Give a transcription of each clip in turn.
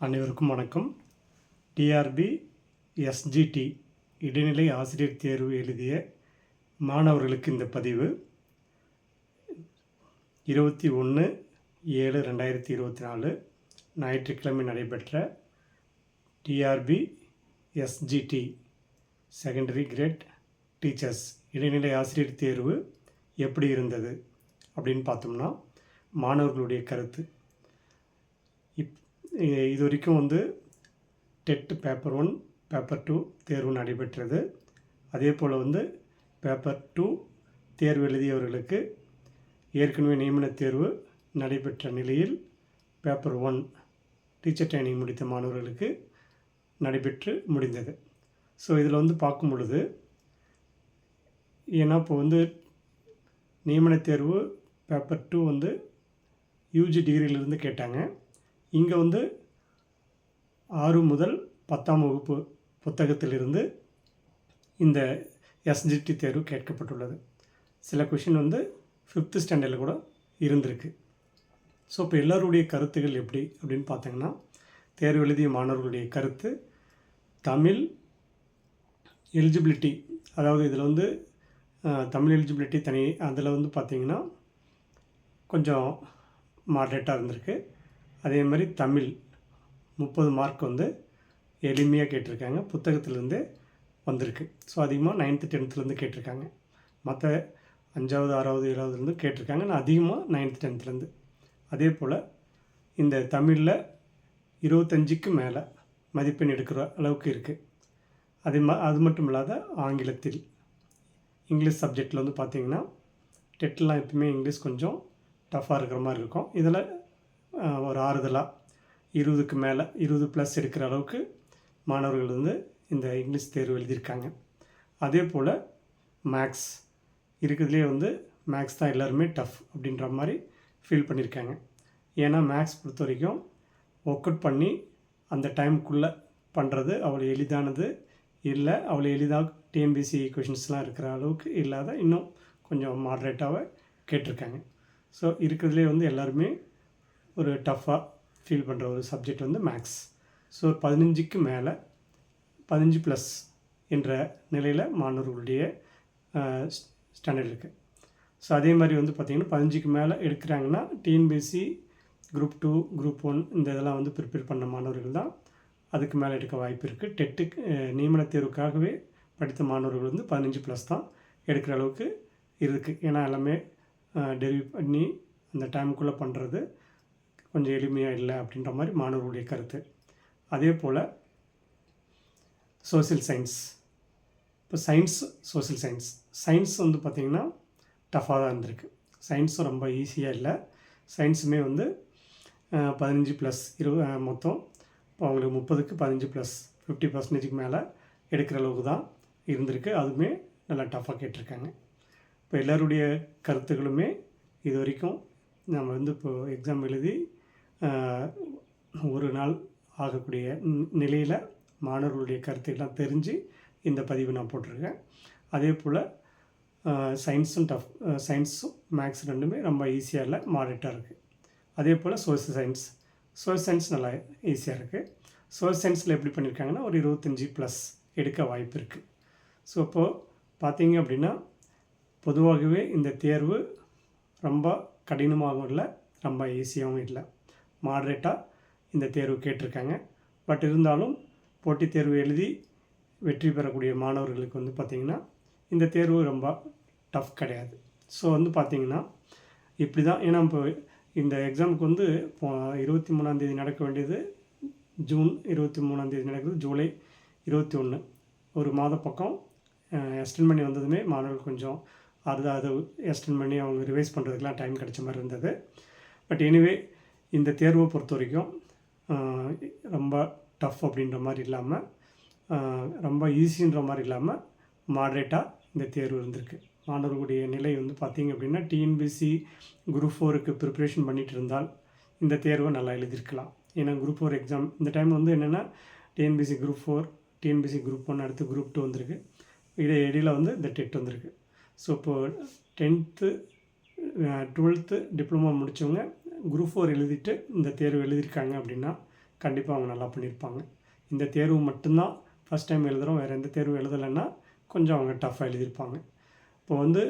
அனைவருக்கும் வணக்கம். TRP SGT இடைநிலை ஆசிரியர் தேர்வு எழுதிய மாணவர்களுக்கு இந்த பதிவு. இருபத்தி ஒன்று ஏழு ரெண்டாயிரத்தி இருபத்தி நாலு ஞாயிற்றுக்கிழமை நடைபெற்ற TRB SGT secondary grade teachers இடைநிலை ஆசிரியர் தேர்வு எப்படி இருந்தது அப்படின்னு பார்த்தோம்னா மாணவர்களுடைய கருத்து. இது வரைக்கும் வந்து TET paper one paper two தேர்வு நடைபெற்றது. அதே போல் வந்து பேப்பர் டூ தேர்வு எழுதியவர்களுக்கு ஏற்கனவே நியமன தேர்வு நடைபெற்ற நிலையில் பேப்பர் ஒன் டீச்சர் ட்ரைனிங் முடித்த மாணவர்களுக்கு நடைபெற்று முடிந்தது. ஸோ இதில் வந்து பார்க்கும் பொழுது ஏன்னா இப்போ வந்து நியமன தேர்வு பேப்பர் டூ வந்து யூஜி டிகிரியிலிருந்து கேட்டாங்க. இங்கே வந்து ஆறு முதல் பத்தாம் வகுப்பு புத்தகத்திலிருந்து இந்த எஸ்ஜிடி தேர்வு கேட்கப்பட்டுள்ளது. சில கொஷின் வந்து ஃபிஃப்த்து ஸ்டாண்டர்டில் கூட இருந்திருக்கு. ஸோ இப்போ எல்லோருடைய கருத்துகள் எப்படி அப்படின்னு பார்த்தீங்கன்னா தேர்வு எழுதிய மாணவர்களுடைய கருத்து தமிழ் எலிஜிபிலிட்டி அதாவது இதில் வந்து தமிழ் எலிஜிபிலிட்டி தனி அதில் வந்து பார்த்தீங்கன்னா கொஞ்சம் மாட்ரேட்டாக இருந்திருக்கு. அதே மாதிரி தமிழ் முப்பது மார்க் வந்து எளிமையாக கேட்டிருக்காங்க. புத்தகத்துலேருந்து வந்திருக்கு. ஸோ அதிகமாக நைன்த்து டென்த்துலேருந்து கேட்டிருக்காங்க. மற்ற அஞ்சாவது ஆறாவது ஏழாவதுலேருந்து கேட்டிருக்காங்க. நான் அதிகமாக நைன்த்து டென்த்துலேருந்து அதே போல் இந்த தமிழில் இருபத்தஞ்சுக்கு மேலே மதிப்பெண் எடுக்கிற அளவுக்கு இருக்குது அதே மா அது மட்டும் இல்லாத ஆங்கிலத்தில். இங்கிலீஷ் சப்ஜெக்டில் வந்து பார்த்திங்கன்னா டெட்லாம் எப்பவுமே இங்கிலீஷ் கொஞ்சம் டஃப்பாக இருக்கிற மாதிரி இருக்கும். இதில் ஒரு ஆறுதலாக இருபதுக்கு மேலே இருபது ப்ளஸ் எடுக்கிற அளவுக்கு மாணவர்கள் வந்து இந்த இங்கிலீஷ் தேர்வு எழுதியிருக்காங்க. அதே போல் மேக்ஸ் இருக்கிறதுலே வந்து மேக்ஸ் தான் எல்லாருமே டஃப் அப்படின்ற மாதிரி ஃபீல் பண்ணியிருக்காங்க. ஏன்னா மேக்ஸ் பொறுத்த வரைக்கும் ஒர்க் அவுட் பண்ணி அந்த டைமுக்குள்ளே பண்ணுறது அவ்வளோ எளிதானது இல்லை அவ்வளோ எளிதாக டிஎம்பிசி கொஷின்ஸ்லாம் இருக்கிற அளவுக்கு இல்லாத இன்னும் கொஞ்சம் மாட்ரேட்டாக கேட்டிருக்காங்க. ஸோ இருக்கிறதுலே வந்து எல்லாருமே ஒரு டஃப்பாக ஃபீல் பண்ணுற ஒரு சப்ஜெக்ட் வந்து மேக்ஸ் ஸோ பதினஞ்சுக்கு மேலே பதினஞ்சு ப்ளஸ் என்ற நிலையில் மாணவர்களுடைய ஸ்டாண்டர்ட் இருக்குது ஸோ அதே மாதிரி வந்து பார்த்திங்கன்னா பதினஞ்சுக்கு மேலே எடுக்கிறாங்கன்னா TNPSC group two group one இந்த இதெல்லாம் வந்து ப்ரிப்பேர் பண்ண மாணவர்கள் தான் அதுக்கு மேலே எடுக்க வாய்ப்பு இருக்குது டெட்டுக்கு நியமன தேர்வுக்காகவே படித்த மாணவர்கள் வந்து பதினஞ்சு ப்ளஸ் தான் எடுக்கிற அளவுக்கு இருக்குது ஏன்னா எல்லாமே டெரிவ் பண்ணி அந்த டைமுக்குள்ளே பண்ணுறது கொஞ்சம் எளிமையாக இல்லை அப்படின்ற மாதிரி மாணவர்களுடைய கருத்து. அதே போல் சோசியல் சயின்ஸ் இப்போ சயின்ஸ் சோசியல் சயின்ஸ் சயின்ஸ் வந்து பார்த்திங்கன்னா டஃப்பாக தான் இருந்திருக்கு. சயின்ஸும் ரொம்ப ஈஸியாக இல்லை. சயின்ஸுமே வந்து பதினஞ்சு ப்ளஸ் இரு மொத்தம் இப்போ அவங்களுக்கு முப்பதுக்கு பதினஞ்சு ப்ளஸ் ஃபிஃப்டி பர்சன்டேஜுக்கு மேலே எடுக்கிற அளவுக்கு தான் இருந்திருக்கு. அதுவுமே நல்லா டஃப்பாக கேட்டிருக்காங்க. இப்போ எல்லோருடைய கருத்துக்களுமே இது வரைக்கும் நம்ம வந்து இப்போ எக்ஸாம் எழுதி ஒரு நாள் ஆகக்கூடிய நிலையில் மாணவர்களுடைய கருத்துக்கெல்லாம் தெரிஞ்சு இந்த பதிவு நான் போட்டிருக்கேன். அதே போல் சயின்ஸும் டஃப் சயின்ஸும் மேக்ஸ் ரெண்டுமே ரொம்ப ஈஸியாக இல்லை மாடரேட்டாக இருக்குது அதே போல் சோசியல் சயின்ஸ் சோசியல் சயின்ஸ் நல்லா ஈஸியாக இருக்குது சோசியல் சயின்ஸில் எப்படி பண்ணியிருக்காங்கன்னா ஒரு இருபத்தஞ்சி ப்ளஸ் எடுக்க வாய்ப்பு இருக்குது ஸோ இப்போது பார்த்தீங்க அப்படின்னா பொதுவாகவே இந்த தேர்வு ரொம்ப கடினமாகவும் இல்லை ரொம்ப ஈஸியாகவும் இல்லை. மாடரேட்டாக இந்த தேர்வு கேட்டிருக்காங்க. பட் இருந்தாலும் போட்டித் தேர்வு எழுதி வெற்றி பெறக்கூடிய மாணவர்களுக்கு வந்து பார்த்திங்கன்னா இந்த தேர்வு ரொம்ப டஃப் கிடையாது. ஸோ வந்து பார்த்திங்கன்னா இப்படி தான் ஏன்னா இப்போ இந்த எக்ஸாமுக்கு வந்து இருபத்தி மூணாந்தேதி நடக்க வேண்டியது ஜூன் இருபத்தி மூணாந்தேதி நடக்குது ஜூலை இருபத்தி ஒன்று ஒரு மாத பக்கம் எஸ்டன் பண்ணி வந்ததுமே மாணவர்கள் கொஞ்சம் அது அது எஸ்டன் பண்ணி அவங்க ரிவைஸ் பண்ணுறதுக்கெலாம் டைம் கிடைச்ச மாதிரி இருந்தது. பட் எனிவே இந்த தேர்வை பொறுத்த வரைக்கும் ரொம்ப டஃப் அப்படின்ற மாதிரி இல்லாமல் ரொம்ப ஈஸின்ற மாதிரி இல்லாமல் மாட்ரேட்டாக இந்த தேர்வு இருந்திருக்கு. மாணவர்களுடைய நிலை வந்து பார்த்திங்க அப்படின்னா டிஎன்பிசி குரூப் ஃபோருக்கு ப்ரிப்ரேஷன் பண்ணிகிட்டு இருந்தால் இந்த தேர்வை நல்லா எழுதியிருக்கலாம். ஏன்னா குரூப் ஃபோர் எக்ஸாம் இந்த டைம் வந்து என்னென்னா TNPSC group four TNPSC group one அடுத்து குரூப் டூ வந்திருக்கு. இடை இடையில் வந்து இந்த டெட் வந்திருக்கு. ஸோ இப்போது டென்த்து டுவெல்த்து டிப்ளமோ முடித்தவங்க குரூப் ஃபோர் எழுதிட்டு இந்த தேர்வு எழுதியிருக்காங்க அப்படின்னா கண்டிப்பாக அவங்க நல்லா பண்ணியிருப்பாங்க. இந்த தேர்வு மட்டும்தான் ஃபஸ்ட் டைம் எழுதுகிறோம் வேறு எந்த தேர்வு எழுதலைன்னா கொஞ்சம் அவங்க டஃப்பாக எழுதியிருப்பாங்க. இப்போ வந்து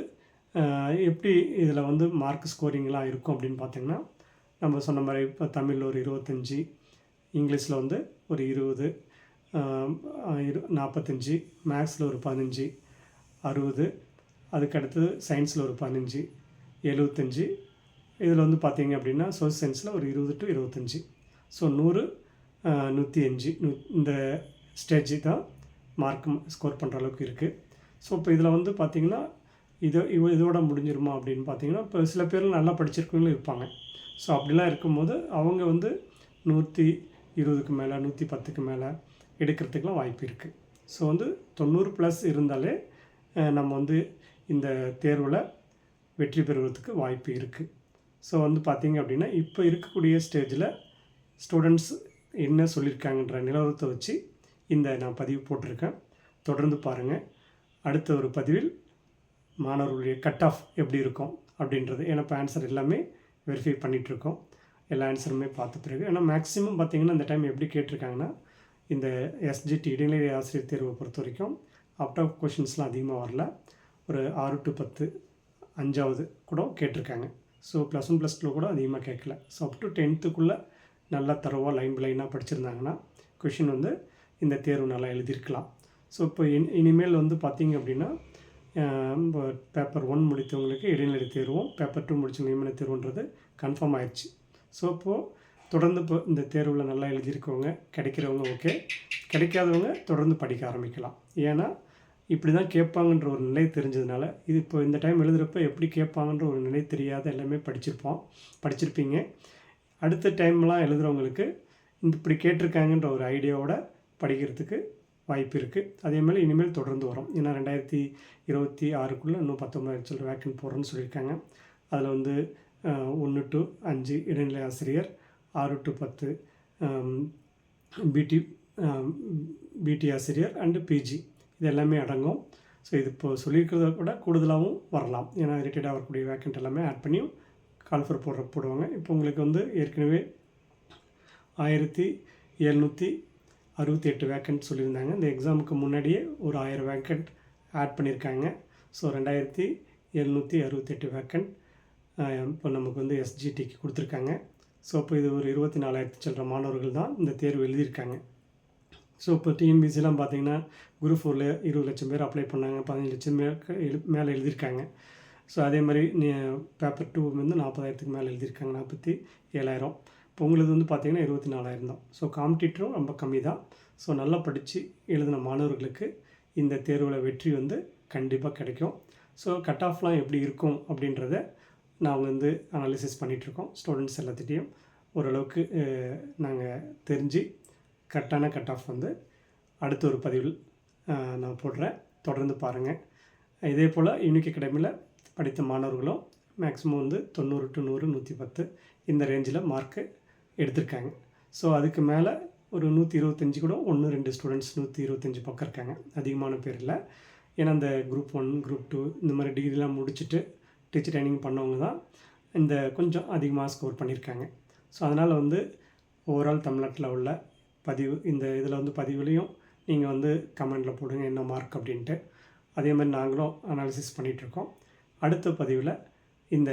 எப்படி இதில் வந்து மார்க் ஸ்கோரிங்லாம் இருக்கும் அப்படின்னு பார்த்திங்கன்னா நம்ம சொன்ன மாதிரி இப்போ தமிழில் ஒரு இருபத்தஞ்சி இங்கிலீஷில் வந்து ஒரு இருபது இரு நாற்பத்தஞ்சி மேக்ஸில் ஒரு பதினஞ்சு அறுபது அதுக்கு அடுத்தது சயின்ஸில் ஒரு பதினஞ்சு எழுபத்தஞ்சி இதில் வந்து பார்த்தீங்க அப்படின்னா சோசியல் சயின்ஸில் ஒரு இருபது டு இருபத்தஞ்சி. ஸோ நூறு நூற்றி அஞ்சு நூ இந்த ஸ்டேஜ் தான் மார்க் ஸ்கோர் பண்ணுற அளவுக்கு இருக்குது ஸோ இப்போ இதில் வந்து பார்த்தீங்கன்னா இதை இவ இதோட முடிஞ்சிருமா அப்படின்னு பார்த்தீங்கன்னா இப்போ சில பேர் நல்லா படிச்சிருக்கவங்களும் இருப்பாங்க. ஸோ அப்படிலாம் இருக்கும்போது அவங்க வந்து நூற்றி இருபதுக்கு மேலே நூற்றி பத்துக்கு மேலே எடுக்கிறதுக்கெலாம் வாய்ப்பு இருக்குது ஸோ வந்து தொண்ணூறு ப்ளஸ் இருந்தாலே நம்ம வந்து இந்த தேர்வில் வெற்றி பெறுவதற்கு வாய்ப்பு இருக்குது ஸோ வந்து பார்த்தீங்க அப்படின்னா இப்போ இருக்கக்கூடிய ஸ்டேஜில் ஸ்டூடெண்ட்ஸ் என்ன சொல்லியிருக்காங்கன்ற நிலவரத்தை வச்சு இந்த நான் பதிவு போட்டிருக்கேன். தொடர்ந்து பாருங்கள் அடுத்த ஒரு பதிவில் மாணவர்களுடைய கட் ஆஃப் எப்படி இருக்கும் அப்படின்றது. ஏன்னா இப்போ ஆன்சர் எல்லாமே வெரிஃபை பண்ணிகிட்ருக்கோம் எல்லா ஆன்சருமே பார்த்த பிறகு. ஏன்னா மேக்ஸிமம் பார்த்திங்கன்னா இந்த டைம் எப்படி கேட்டிருக்காங்கன்னா இந்த எஸ்ஜிடி இடைநிலை ஆசிரியர் தேர்வை பொறுத்த வரைக்கும் அவுட் ஆஃப் கொஷின்ஸ்லாம் அதிகமாக வரல. ஒரு ஆறு டு பத்து அஞ்சாவது கூட கேட்டிருக்காங்க. So plus one plus two கூட அதிகமாக கேட்கல. ஸோ அப் டு டென்த்துக்குள்ளே நல்லா தரவாக லைன் பை லைனாக படிச்சிருந்தாங்கன்னா கொஷின் வந்து இந்த தேர்வு நல்லா எழுதியிருக்கலாம் ஸோ இப்போ இனி இனிமேல் வந்து பார்த்தீங்க அப்படின்னா பேப்பர் ஒன் முடித்தவங்களுக்கு இடைநிலை தேர்வும் பேப்பர் டூ முடித்த நியமன தேர்வுன்றது கன்ஃபார்ம் ஆயிடுச்சு ஸோ இப்போது தொடர்ந்து இப்போ இந்த தேர்வில் நல்லா எழுதியிருக்கவங்க கிடைக்கிறவங்க ஓகே கிடைக்காதவங்க தொடர்ந்து படிக்க ஆரம்பிக்கலாம். ஏன்னா இப்படி தான் கேட்பாங்கன்ற ஒரு நிலை தெரிஞ்சதுனால இது இப்போ இந்த டைம் எழுதுகிறப்ப எப்படி கேட்பாங்கன்ற ஒரு நிலை தெரியாத எல்லாமே படிச்சிருப்போம் படிச்சிருப்பீங்க. அடுத்த டைம்லாம் எழுதுகிறவங்களுக்கு இந்த இப்படி கேட்டிருக்காங்கன்ற ஒரு ஐடியாவோட படிக்கிறதுக்கு வாய்ப்பு இருக்குது அதே மாதிரி இனிமேல் தொடர்ந்து வரும். ஏன்னா ரெண்டாயிரத்தி இருபத்தி ஆறுக்குள்ளே இன்னும் பத்தொம்பதாயிரம் சொல்கிற வேக்கன் போடுறேன்னு சொல்லியிருக்காங்க. அதில் வந்து ஒன்று டு அஞ்சு இடைநிலை ஆசிரியர் ஆறு டு பத்து பிடி பிடி ஆசிரியர் அண்டு பிஜி இது எல்லாமே அடங்கும். ஸோ இது இப்போ சொல்லியிருக்கிறத விட கூடுதலாகவும் வரலாம். ஏன்னா ரிலேட்டடாக வரக்கூடிய வேக்கண்ட் எல்லாமே ஆட் பண்ணியும் கால்ஃபர் போடுற போடுவாங்க. இப்போ உங்களுக்கு வந்து ஏற்கனவே ஆயிரத்தி எழுநூற்றி அறுபத்தி எட்டு வேக்கண்ட் சொல்லியிருந்தாங்க. இந்த எக்ஸாமுக்கு முன்னாடியே ஒரு ஆயிரம் வேக்கண்ட் ஆட் பண்ணியிருக்காங்க. ஸோ ரெண்டாயிரத்தி எழுநூற்றி அறுபத்தெட்டு வேக்கண்ட் இப்போ நமக்கு வந்து எஸ்ஜிடிக்கு கொடுத்துருக்காங்க. ஸோ இப்போ இது ஒரு இருபத்தி நாலாயிரத்து சில்லற மாணவர்கள் தான் இந்த தேர்வு எழுதியிருக்காங்க. ஸோ இப்போ டிஎன்பிசிலாம் பார்த்தீங்கன்னா குரூப் ஃபோரில் இருபது லட்சம் பேர் அப்ளை பண்ணாங்க. பதினஞ்சு லட்சம் பேர் எழு மேலே எழுதியிருக்காங்க. ஸோ அதே மாதிரி நீ பேப்பர் டூ வந்து நாற்பதாயிரத்துக்கு மேலே எழுதியிருக்காங்க. நாற்பத்தி ஏழாயிரம். இப்போ உங்களது வந்து பார்த்திங்கன்னா இருபத்தி நாலாயிரம் தான். ஸோ காம்படிட்டரும் ரொம்ப கம்மி தான். ஸோ நல்லா படித்து எழுதின மாணவர்களுக்கு இந்த தேர்வில் வெற்றி வந்து கண்டிப்பாக கிடைக்கும். ஸோ கட் ஆஃப்லாம் எப்படி இருக்கும் அப்படின்றத நாங்கள் வந்து அனாலிசிஸ் பண்ணிகிட்ருக்கோம் ஸ்டூடெண்ட்ஸ் எல்லாத்திட்டையும். ஓரளவுக்கு நாங்கள் தெரிஞ்சு கரெக்டான கட் ஆஃப் வந்து அடுத்த ஒரு பதிவில் நான் போடுறேன். தொடர்ந்து பாருங்கள் இதே போல் யூனிக் அகாடமியில் படித்த மாணவர்களும் மேக்ஸிமம் வந்து தொண்ணூறு டு நூறு நூற்றி பத்து இந்த ரேஞ்சில் மார்க்கு எடுத்திருக்காங்க. ஸோ அதுக்கு மேலே ஒரு நூற்றி இருபத்தஞ்சி கூட ஒன்று ரெண்டு ஸ்டூடெண்ட்ஸ் நூற்றி இருபத்தஞ்சி பக்கம் இருக்காங்க. அதிகமான பேர் இல்லை. ஏன்னா இந்த குரூப் ஒன் குரூப் டூ இந்த மாதிரி டிகிரிலாம் முடிச்சுட்டு டீச்சர் ட்ரைனிங் பண்ணவங்க தான் இந்த கொஞ்சம் அதிகமாக ஸ்கோர் பண்ணியிருக்காங்க ஸோ அதனால் வந்து ஓவரால் தமிழ்நாட்டில் உள்ள பதிவு இந்த இதில் வந்து பதிவுலேயும் நீங்கள் வந்து கமெண்டில் போடுங்க என்ன மார்க் அப்படின்ட்டு. அதே மாதிரி நாங்களும் அனாலிசிஸ் பண்ணிகிட்ருக்கோம். அடுத்த பதிவில் இந்த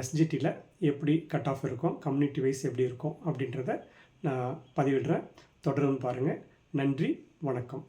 எஸ்ஜிடியில் எப்படி கட் ஆஃப் இருக்கும் கம்யூனிட்டி வைஸ் எப்படி இருக்கும் அப்படின்றத நான் பதிவிடுறேன். தொடர்ந்து பாருங்கள் நன்றி வணக்கம்.